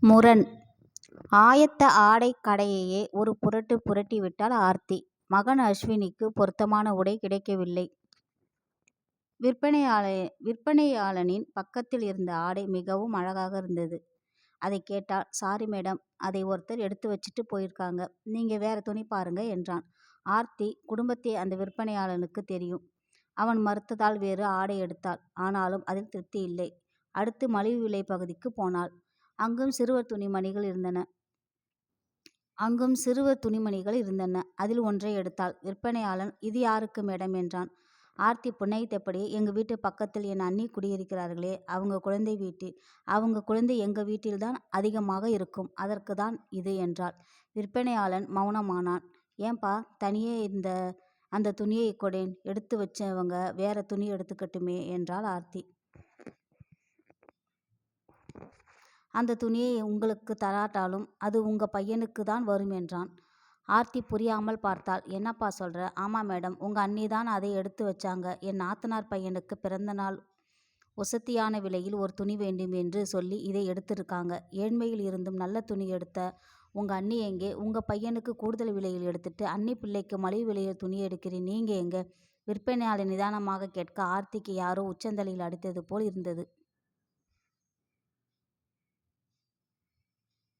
முரண் ஆயத்த ஆடை கடையையே ஒரு புரட்டு புரட்டி விட்டாள் ஆர்த்தி. மகன் அஸ்வினிக்கு பொருத்தமான உடை கிடைக்கவில்லை. விற்பனையாளனின் பக்கத்தில் இருந்த ஆடை மிகவும் அழகாக இருந்தது. அதைக் கேட்டால் சாரி மேடம். அதை ஒருத்தர் எடுத்து வச்சிட்டு போயிருக்காங்க. நீங்கள் வேற துணி பாருங்க என்றான். ஆர்த்தி குடும்பத்தை அந்த விற்பனையாளனுக்கு தெரியும். அவன் மறுத்ததால் வேறு ஆடை எடுத்தாள். ஆனாலும் அதில் திருப்தி இல்லை. அடுத்து மலிவு விலை பகுதிக்குப் போனாள். அங்கும் சிறுவர் துணிமணிகள் இருந்தன. அங்கும் சிறுவர் துணிமணிகள் இருந்தன. அதில் ஒன்றை எடுத்தாள். விற்பனையாளன் இது யாருக்கு மேடம் என்றான். ஆர்த்தி புன்னகைத்தபடி எங்கள் வீட்டு பக்கத்தில் என் அண்ணி குடியிருக்கிறார்களே அவங்க குழந்தை வீட்டில். அவங்க குழந்தை எங்கள் வீட்டில்தான் அதிகமாக இருக்கும். அதற்கு தான் இது என்றாள். விற்பனையாளன் மௌனமானான். ஏன்பா தனியே இந்த அந்த துணியை கொடேன். எடுத்து வச்சவங்க வேற துணி எடுத்துக்கட்டுமே என்றாள் ஆர்த்தி. அந்த துணியை உங்களுக்கு தராட்டாலும் அது உங்க பையனுக்குத்தான் வரும் என்றான். ஆர்த்தி புரியாமல் பார்த்தாள். என்னப்பா சொல்ற? ஆமா மேடம். உங்க அண்ணிதான் அதை எடுத்து வச்சாங்க. என் நாத்தனார் பையனுக்கு பிறந்த நாள் ஒசத்தியான விலையில் ஒரு துணி வேண்டும் என்று சொல்லி இதை எடுத்திருக்காங்க. ஏழ்மையில் இருந்தும் நல்ல துணி எடுத்த உங்க அண்ணி எங்கே? உங்க பையனுக்கு கூடுதல் விலையில் எடுத்துட்டு அண்ணி பிள்ளைக்கு மலிவு விலையில் துணி எடுக்கிறேன் நீங்க எங்கே விற்பனையாளர் நிதானமாக கேட்க ஆர்த்திக்கு யாரோ உச்சந்தலையில் அடித்தது போல் இருந்தது.